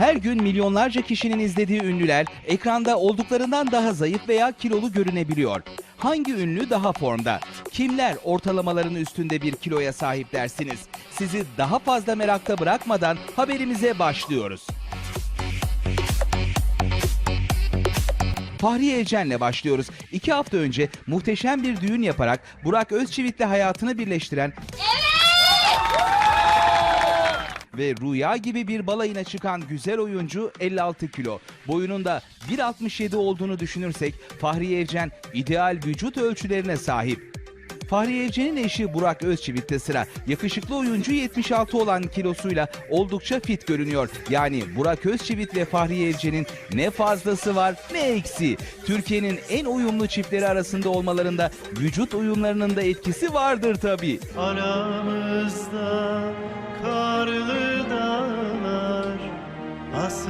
Her gün milyonlarca kişinin izlediği ünlüler ekranda olduklarından daha zayıf veya kilolu görünebiliyor. Hangi ünlü daha formda? Kimler ortalamaların üstünde bir kiloya sahip dersiniz? Sizi daha fazla merakta bırakmadan haberimize başlıyoruz. Fahriye Evcen'le başlıyoruz. İki hafta önce muhteşem bir düğün yaparak Burak Özçivit'le hayatını birleştiren ve rüya gibi bir balayına çıkan güzel oyuncu 56 kilo. Boyunun da 1.67 olduğunu düşünürsek Fahriye Evcen ideal vücut ölçülerine sahip. Fahriye Evcen'in eşi Burak Özçivit'te sıra. Yakışıklı oyuncu 76 olan kilosuyla oldukça fit görünüyor. Yani Burak Özçivit ve Fahriye Evcen'in ne fazlası var ne eksiği. Türkiye'nin en uyumlu çiftleri arasında olmalarında vücut uyumlarının da etkisi vardır tabii. Aramızda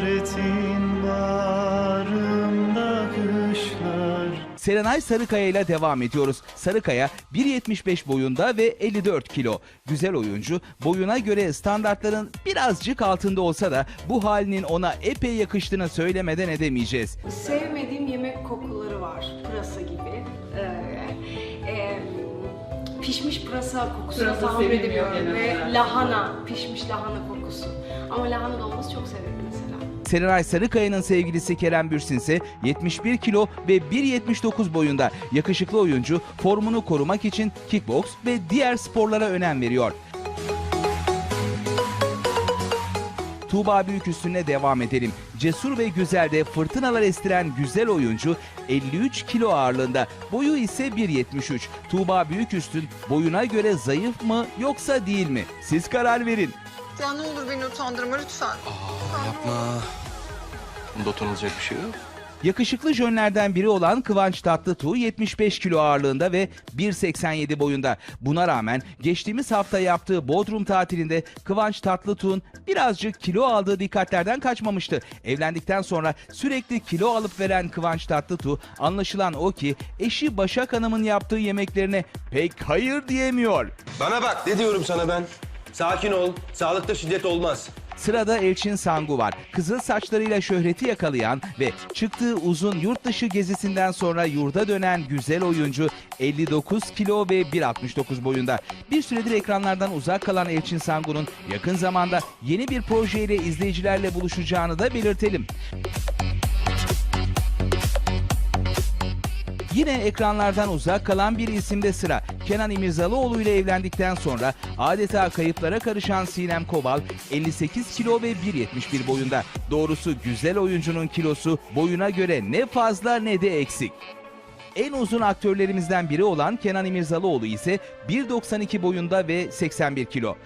Hasretin bağrımda kışlar Serenay Sarıkaya ile devam ediyoruz. Sarıkaya 1.75 boyunda ve 54 kilo. Güzel oyuncu boyuna göre standartların birazcık altında olsa da bu halinin ona epey yakıştığını söylemeden edemeyeceğiz. Sevmediğim yemek kokuları var. Pırasa gibi. Ee, e, pişmiş pırasa kokusunu Pırasa tahammül edemiyorum genel ve olarak. lahana, pişmiş lahana kokusu. Ama lahana dolması çok severim. Serenay Sarıkaya'nın sevgilisi Kerem Bürsin ise 71 kilo ve 1.79 boyunda. Yakışıklı oyuncu formunu korumak için kickbox ve diğer sporlara önem veriyor. Tuğba Büyüküstün'le devam edelim. Cesur ve güzel de fırtınalar estiren güzel oyuncu 53 kilo ağırlığında. Boyu ise 1.73. Tuğba Büyüküstün boyuna göre zayıf mı yoksa değil mi? Siz karar verin. Ya ne olur beni utandırma lütfen. Yapma. Bunda utanılacak bir şey yok. Yakışıklı jönlerden biri olan Kıvanç Tatlıtuğ 75 kilo ağırlığında ve 1.87 boyunda. Buna rağmen geçtiğimiz hafta yaptığı Bodrum tatilinde Kıvanç Tatlıtuğ'un birazcık kilo aldığı dikkatlerden kaçmamıştı. Evlendikten sonra sürekli kilo alıp veren Kıvanç Tatlıtuğ anlaşılan o ki eşi Başak Hanım'ın yaptığı yemeklerine pek hayır diyemiyor. Bana bak ne diyorum sana ben? Sakin ol. Sağlıkta şiddet olmaz. Sırada Elçin Sangu var. Kızıl saçlarıyla şöhreti yakalayan ve çıktığı uzun yurt dışı gezisinden sonra yurda dönen güzel oyuncu 59 kilo ve 1.69 boyunda. Bir süredir ekranlardan uzak kalan Elçin Sangu'nun yakın zamanda yeni bir projeyle izleyicilerle buluşacağını da belirtelim. Yine ekranlardan uzak kalan bir isimde sıra. Kenan İmirzalıoğlu ile evlendikten sonra adeta kayıplara karışan Sinem Kobal 58 kilo ve 1.71 boyunda. Doğrusu güzel oyuncunun kilosu boyuna göre ne fazla ne de eksik. En uzun aktörlerimizden biri olan Kenan İmirzalıoğlu ise 1.92 boyunda ve 81 kilo.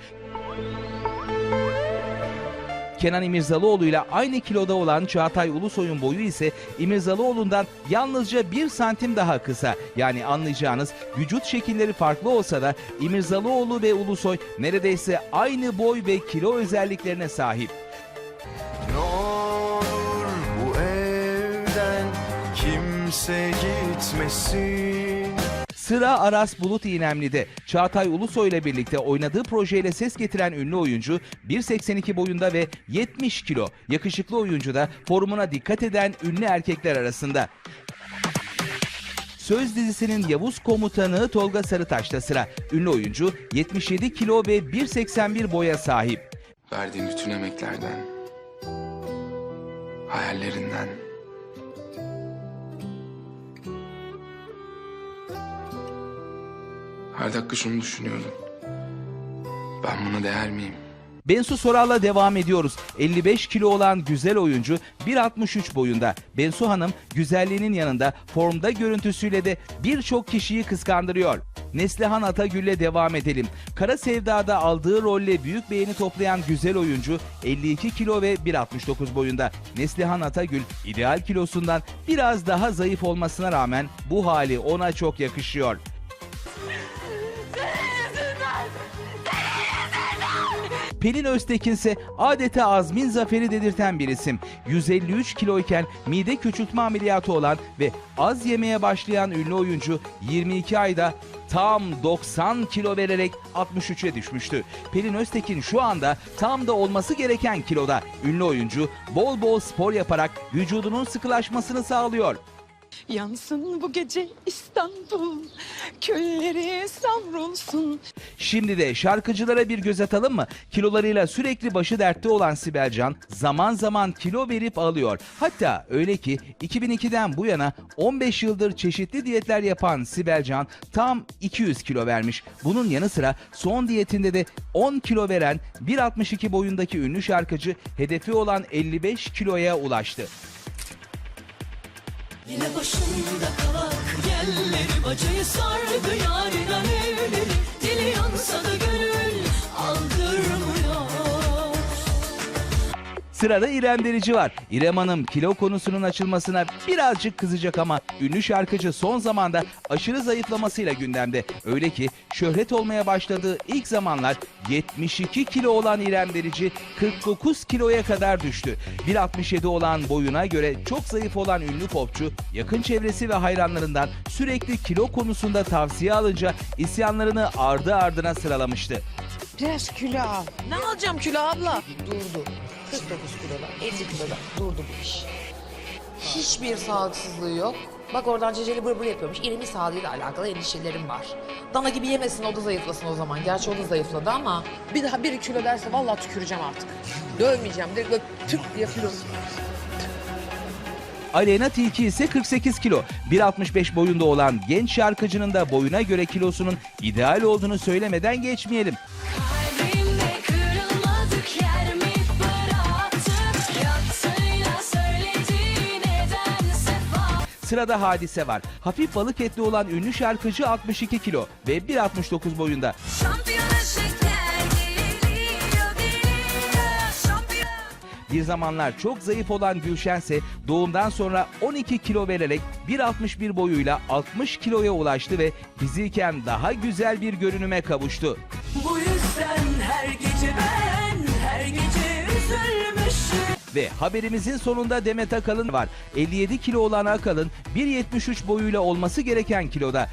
Kenan İmirzalıoğlu ile aynı kiloda olan Çağatay Ulusoy'un boyu ise İmirzalıoğlu'ndan yalnızca 1 santim daha kısa. Yani anlayacağınız vücut şekilleri farklı olsa da İmirzalıoğlu ve Ulusoy neredeyse aynı boy ve kilo özelliklerine sahip. Ne olur bu evden kimse gitmesin Sıra Aras Bulut İynemli'de. Çağatay Ulusoy ile birlikte oynadığı projeyle ses getiren ünlü oyuncu 1.82 boyunda ve 70 kilo. Yakışıklı oyuncu da formuna dikkat eden ünlü erkekler arasında. Söz dizisinin Yavuz komutanı Tolga Sarıtaş'ta sıra. Ünlü oyuncu 77 kilo ve 1.81 boya sahip. Verdiğin bütün emeklerden, hayallerinden, her dakika şunu düşünüyordum. Ben buna değer miyim? Bensu Soral'la devam ediyoruz. 55 kilo olan güzel oyuncu 1.63 boyunda. Bensu Hanım güzelliğinin yanında formda görüntüsüyle de birçok kişiyi kıskandırıyor. Neslihan Atagül'le devam edelim. Kara Sevda'da aldığı rolle büyük beğeni toplayan güzel oyuncu 52 kilo ve 1.69 boyunda. Neslihan Atagül ideal kilosundan biraz daha zayıf olmasına rağmen bu hali ona çok yakışıyor. Pelin Öztekin ise adeta azmin zaferi dedirten bir isim. 153 kiloyken mide küçültme ameliyatı olan ve az yemeye başlayan ünlü oyuncu 22 ayda tam 90 kilo vererek 63'e düşmüştü. Pelin Öztekin şu anda tam da olması gereken kiloda. Ünlü oyuncu bol bol spor yaparak vücudunun sıkılaşmasını sağlıyor. Yansın bu gece İstanbul, külleri savrulsun. Şimdi de şarkıcılara bir göz atalım mı? Kilolarıyla sürekli başı dertte olan Sibel Can zaman zaman kilo verip alıyor. Hatta öyle ki 2002'den bu yana 15 yıldır çeşitli diyetler yapan Sibel Can tam 200 kilo vermiş. Bunun yanı sıra son diyetinde de 10 kilo veren 1.62 boyundaki ünlü şarkıcı hedefi olan 55 kiloya ulaştı. Yine başımda kavak Yerleri bacayı sardı yardan Sırada İrem Derici var. İrem Hanım kilo konusunun açılmasına birazcık kızacak ama ünlü şarkıcı son zamanda aşırı zayıflamasıyla gündemde. Öyle ki şöhret olmaya başladığı ilk zamanlar 72 kilo olan İrem Derici 49 kiloya kadar düştü. 1.67 olan boyuna göre çok zayıf olan ünlü popçu yakın çevresi ve hayranlarından sürekli kilo konusunda tavsiye alınca isyanlarını ardı ardına sıralamıştı. Biraz kilo al. Ne alacağım kilo abla? Durdu. 49 kiloda, 50 kiloda durdu bu iş. Hiçbir sağlıksızlığı yok. Bak oradan ceceli bır bır yapıyormuş. İrem'in sağlığıyla alakalı endişelerim var. Dana gibi yemesin o da zayıflasın o zaman. Gerçi o da zayıfladı ama. Bir daha bir kilo derse vallahi tüküreceğim artık. Dövmeyeceğim. Direkt böyle diye kilo. Aleyna Tilki ise 48 kilo. 1.65 boyunda olan genç şarkıcının da boyuna göre kilosunun ideal olduğunu söylemeden geçmeyelim. Sırada hadise var. Hafif balık etli olan ünlü şarkıcı 62 kilo ve 1.69 boyunda. Bir zamanlar çok zayıf olan Gülşen ise doğumdan sonra 12 kilo vererek 1.61 boyuyla 60 kiloya ulaştı ve fiziken daha güzel bir görünüme kavuştu. Bu yüzden her gece ben Ve haberimizin sonunda Demet Akalın var. 57 kilo olan Akalın 1.73 boyuyla olması gereken kiloda.